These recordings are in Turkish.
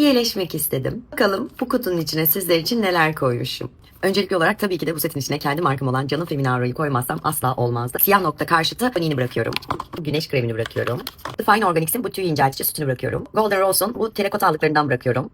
hediyeleşmek istedim. Bakalım bu kutunun içine sizler için neler koymuşum. Öncelikli olarak tabii ki de bu setin içine kendi markam olan Canım Feminaro'yu koymazsam asla olmazdı. Siyah nokta karşıtı panini bırakıyorum. Güneş kremini bırakıyorum. The Fine Organics'in bu tüy inceltici sütünü bırakıyorum. Golden Rose'un bu terakota aldıklarından bırakıyorum.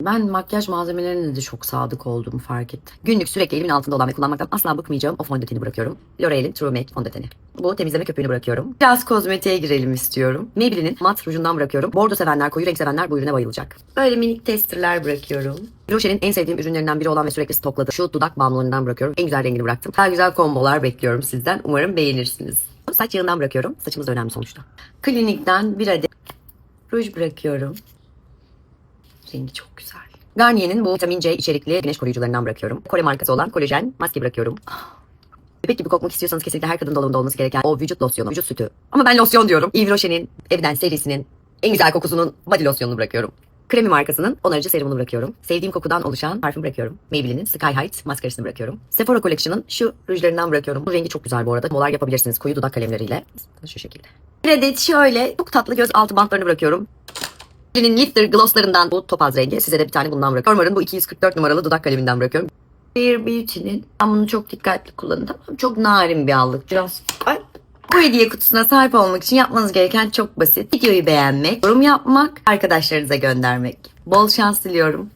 Ben makyaj malzemelerine de çok sadık olduğumu fark ettim. Günlük sürekli elimin altında olan ve kullanmaktan asla bıkmayacağım o fondöteni bırakıyorum. L'Oreal'in True Make fondöteni. Bu temizleme köpüğünü bırakıyorum. Biraz kozmetiğe girelim istiyorum. Maybelline'in mat rujundan bırakıyorum. Bordo sevenler, koyu renk sevenler bu ürüne bayılacak. Böyle minik testerler bırakıyorum. Roche'nin en sevdiğim ürünlerinden biri olan ve sürekli stokladığım şu dudak balmlarından bırakıyorum. En güzel rengini bıraktım. Daha güzel kombolar bekliyorum sizden. Umarım beğenirsiniz. Saç yağından bırakıyorum. Saçımız önemli sonuçta. Klinikten bir adet ruj bırakıyorum. Rengi çok güzel. Garnier'in bu vitamin C içerikli güneş koruyucularından bırakıyorum. Kore markası olan kolajen maske bırakıyorum. Ah. Bebek gibi kokmak istiyorsanız kesinlikle her kadın dolabında olması gereken o vücut losyonu, vücut sütü. Ama ben losyon diyorum. Yves Rocher'in Evidence serisinin en güzel kokusunun body losyonunu bırakıyorum. Kremi markasının onarıcı serumunu bırakıyorum. Sevdiğim kokudan oluşan parfüm bırakıyorum. Maybelline'in Sky Height maskarasını bırakıyorum. Sephora Collection'ın şu rujlarından bırakıyorum. Bu rengi çok güzel bu arada. Molar yapabilirsiniz koyu dudak kalemleriyle. Şu şekilde. Adet şöyle çok tatlı göz altı bantlarını bırakıyorum. Birinin Glitter glosslarından bu topaz rengi. Size de bir tane bundan bırakıyorum. Normar'ın bu 244 numaralı dudak kaleminden bırakıyorum. Bir Beauty'nin ben bunu çok dikkatli mı? Çok narin bir allık. Biraz. Bu hediye kutusuna sahip olmak için yapmanız gereken çok basit. Videoyu beğenmek, yorum yapmak, arkadaşlarınıza göndermek. Bol şans diliyorum.